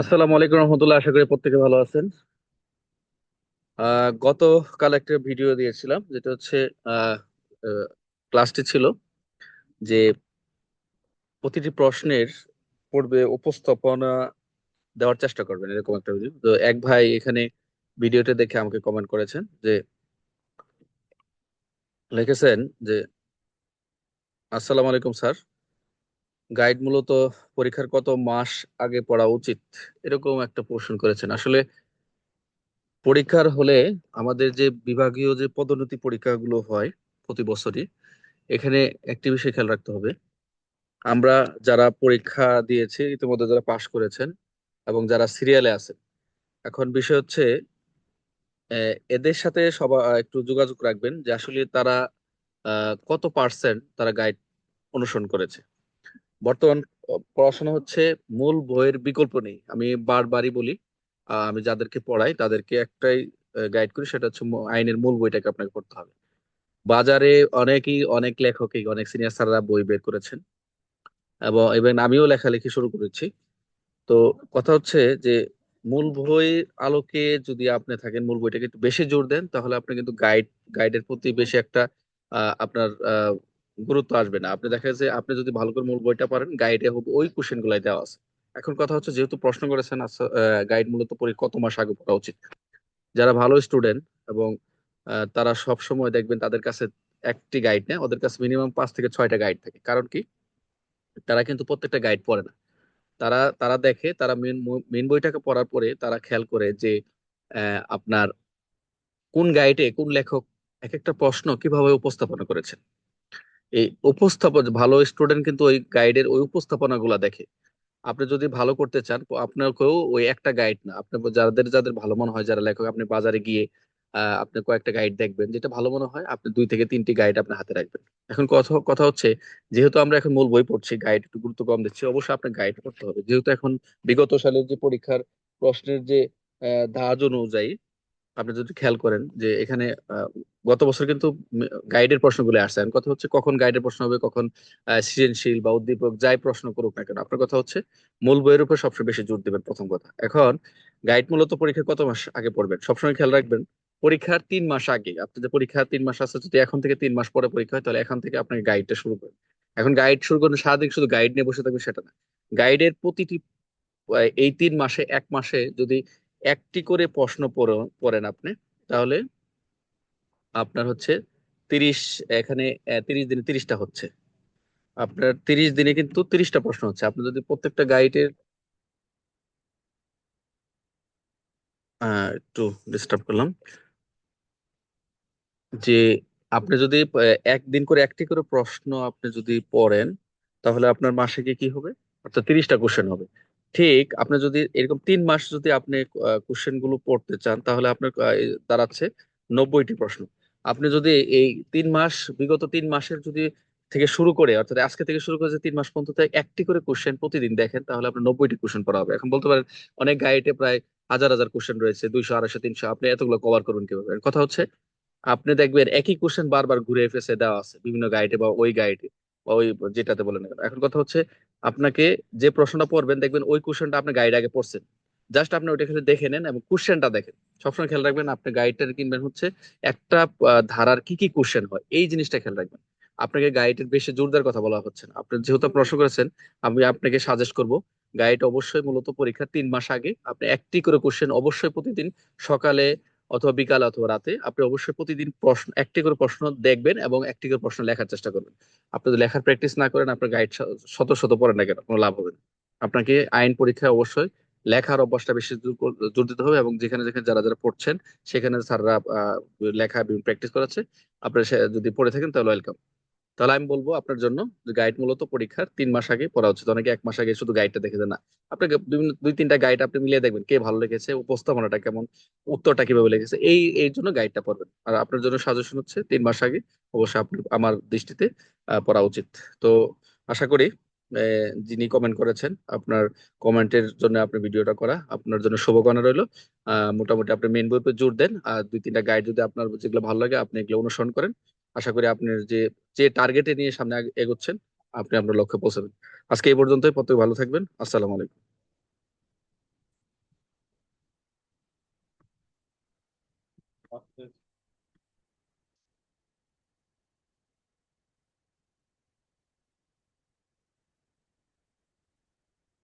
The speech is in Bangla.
আসসালামু আলাইকুম রহমতুল্লাহ, আশা করি প্রত্যেকে ভালো আছেন। গতকাল একটা ভিডিও দিয়েছিলাম, যেটা হচ্ছে ক্লাসটি ছিল যে প্রতিটি প্রশ্নের পূর্বে উপস্থাপনা দেওয়ার চেষ্টা করবেন, এরকম একটা ভিডিও। তো এক ভাই এখানে ভিডিওটা দেখে আমাকে কমেন্ট করেছেন যে, লিখেছেন যে, আসসালামু আলাইকুম স্যার। গাইড মূলত পরীক্ষার কত মাস আগে পড়া উচিত, এরকম একটা প্রশ্ন করেছেন। আসলে পরীক্ষার হলে আমাদের যে বিভাগীয় যে পদোন্নতি পরীক্ষাগুলো হয় প্রতি বছরই, এখানে একটি বিষয় খেয়াল রাখতে হবে। আমরা যারা পরীক্ষা দিয়েছি, ইতিমধ্যে যারা পাশ করেছেন এবং যারা সিরিয়ালে আছেন, এখন বিষয় হচ্ছে এদের সাথে সবাই একটু যোগাযোগ রাখবেন যে আসলে তারা কত পার্সেন্ট তারা গাইড অনুসরণ করেছে। বর্তমান পড়াশোনা হচ্ছে মূল বইয়ের বিকল্প নেই। আমি বারবারই বলি আমি যাদেরকে পড়াই তাদেরকে একটাই গাইড করি, সেটা হচ্ছে আইনের মূল বইটাকে আপনাকে পড়তে হবে। বাজারে অনেকেই, অনেক লেখকই, অনেক সিনিয়র স্যাররা বই বের করেছেন। এবং এবং আমিও লেখালেখি শুরু করেছি। তো কথা হচ্ছে যে, মূল বই আলোকে যদি আপনি থাকেন, মূল বইটাকে একটু বেশি জোর দেন, তাহলে আপনি কিন্তু গাইড গাইডের প্রতি বেশি একটা আপনার গুরুত্ব আসবে না। আপনি দেখা যাচ্ছে আপনি যদি ভালো করে মূল বইটা পারেন গাইডে হবে ওই কোশ্চেন গুলাই দেওয়া আছে। এখন কথা হচ্ছে যেহেতু প্রশ্ন করেছেন গাইড মূলত পরি কত মাস আগে পড়া উচিত? যারা ভালো স্টুডেন্ট এবং তারা সব সময় দেখবেন তাদের কাছে একটি গাইড নেই, ওদের কাছে মিনিমাম পাঁচ থেকে ছয়টা গাইড থাকে। কারণ কি? তারা কিন্তু প্রত্যেকটা গাইড পড়ে না। তারা তারা দেখে, তারা মেন মেন বইটাকে পড়ার পরে তারা খেয়াল করে যে আপনার কোন গাইডে কোন লেখক এক একটা প্রশ্ন কীভাবে উপস্থাপনা করেছেন। এই উপস্থাপন, ভালো স্টুডেন্ট কিন্তু ওই গাইডের ওই উপস্থাপনা গুলা দেখে। আপনি যদি ভালো করতে চান আপনাকেও ওই একটা গাইড না। আপনি যাদের যাদের ভালো মনে হয়, যারা লেখক, আপনি বাজারে গিয়ে আপনি কয়েকটা গাইড দেখবেন, যেটা ভালো মনে হয়, আপনি দুই থেকে তিনটি গাইড আপনার হাতে রাখবেন। এখন কথা কথা হচ্ছে, যেহেতু আমরা এখন মূল বই পড়ছি গাইড একটু গুরুত্ব কম দিচ্ছি, অবশ্যই আপনার গাইড করতে হবে। যেহেতু এখন বিগত সালের যে পরীক্ষার প্রশ্নের যে ধাঁচ অনুযায়ী আপনি যদি খেয়াল করেন যে এখানে গত বছর কিন্তু গাইডের প্রশ্নগুলো আসছে। কথা হচ্ছে কখন গাইডের প্রশ্ন হবে, কখন সৃজনশীল বা উদ্দীপক যাই প্রশ্ন করুক না কেন, আপনার কথা হচ্ছে মূল বইয়ের উপর সবসময় বেশি জোর দিবেন প্রথম কথা। এখন গাইড মূলত পরীক্ষা কত মাস আগে পড়বেন? সবসময় খেয়াল রাখবেন, পরীক্ষার তিন মাস আগে, আপনি যে পরীক্ষা তিন মাস আছে, যদি এখন থেকে তিন মাস পরে পরীক্ষা হয়, তাহলে এখন থেকে আপনাকে গাইডটা শুরু করেন। এখন গাইড শুরু করেন সারাদিন শুধু গাইড নিয়ে বসে থাকবেন সেটা না। গাইডের প্রতিটি এই তিন মাসে, এক মাসে যদি একটি করে প্রশ্ন পড়ে- পড়েন আপনি। তাহলে আপনার হচ্ছে তিরিশ, এখানে তিরিশ দিনে তিরিশটা হচ্ছে। আপনার তিরিশ দিনে কিন্তু তিরিশটা প্রশ্ন হচ্ছে। আপনি যদি প্রত্যেকটা গাইডের একটু ডিস্টার্ব করলাম। যে আপনি যদি একদিন করে একটি করে প্রশ্ন আপনি যদি পড়েন, তাহলে আপনার মাসে কি হবে? অর্থাৎ তিরিশটা কোশ্চেন হবে। ঠিক, আপনি যদি এরকম তিন মাস যদি আপনি কোশ্চেনগুলো পড়তে চান, তাহলে আপনার দাঁড়াচ্ছে নব্বইটি প্রশ্ন। আপনি যদি এই তিন মাস, বিগত তিন মাসের যদি থেকে শুরু করে, অর্থাৎ আজকে থেকে শুরু করে যে তিন মাস পর্যন্ত একটি করে কোশ্চেন প্রতিদিন দেখেন, তাহলে আপনার নব্বইটি কোশ্চেন পড়া হবে। এখন বলতে পারেন, অনেক গাইডে প্রায় হাজার হাজার কোশ্চেন রয়েছে, দুইশো, আড়াইশো, তিনশো, আপনি এতগুলো কভার করবেন কীভাবে? কথা হচ্ছে, আপনি দেখবেন একই কোশ্চেন বারবার ঘুরে ফেসে দেওয়া আছে বিভিন্ন গাইডে বা ওই গাইডে, বা ওই যেটাতে বলে এখন কথা হচ্ছে আপনাকে যে প্রশ্নটা পড়বেন, দেখবেন ওই কোশ্চেনটা আপনি গাইড আগে পড়ছেন। জাস্ট আপনি ওইটা খালি দেখে নেন এবং কোশ্চেনটা দেখেন। সবসময় খেয়াল রাখবেন, আপনি গাইডটা কিনবেন হচ্ছে একটা ধারার কি কি কোশ্চেন হয়, এই জিনিসটা খেয়াল রাখবেন। আপনাকে গাইডের বেশি জোরদার কথা বলা হচ্ছে না। আপনি যেহেতু প্রশ্ন করেছেন, আমি আপনাকে সাজেস্ট করব গাইড অবশ্যই মূলত পরীক্ষার তিন মাস আগে আপনি একটি করে কোশ্চেন অবশ্যই প্রতিদিন সকালে অথবা বিকাল অথবা রাতে আপনি অবশ্যই প্রতিদিন প্রশ্ন, একটি করে প্রশ্ন দেখবেন এবং একটি করে প্রশ্ন লেখার চেষ্টা করবেন। আপনি যদি লেখার প্র্যাকটিস না করেন, আপনার গাইড শত শত পড়েন না কেন, কোনো লাভ হবে না। আপনাকে আইন পরীক্ষায় অবশ্যই লেখার অভ্যাসটা বেশি জোর দিতে হবে এবং যেখানে যেখানে যারা যারা পড়ছেন, সেখানে স্যাররা লেখা প্র্যাকটিস করাচ্ছে। আপনারা যদি পড়ে থাকেন তাহলে ওয়েলকাম তাহলে আমি বলব আপনার জন্য গাইড মূলত পরীক্ষার তিন মাস আগে পড়া উচিত। অনেকে এক মাস আগে শুধু গাইডটা দেখে না। আপনাকে বিভিন্ন, দুই, তিনটা গাইড আপনি মিলিয়ে দেখবেন কে ভালো লেগেছে উপস্থাপনাটা কেমন, উত্তরটা কীভাবে লেগেছে এই এই জন্য গাইডটা পড়বেন। আর আপনার জন্য সাজেশন হচ্ছে তিন মাস আগে অবশ্যই আপনি আমার দৃষ্টিতে পড়া উচিত। তো আশা করি যিনি কমেন্ট করেছেন, আপনার কমেন্টের জন্য আপনার ভিডিওটা করা আপনার জন্য শুভকামনা রইল। মোটামুটি আপনি মেন বইতে জোর দেন। আর দুই, তিনটা গাইড যদি আপনার যেগুলো ভালো লাগে আপনি এগুলো অনুসরণ করেন। আশা করি আপনার যে যে টার্গেটে নিয়ে সামনে এগোচ্ছেন, আপনি আপনার লক্ষ্যে পৌঁছাবেন আজকে এই পর্যন্তই, প্রত্যেক ভালো থাকবেন, আসসালামু আলাইকুম। আচ্ছা।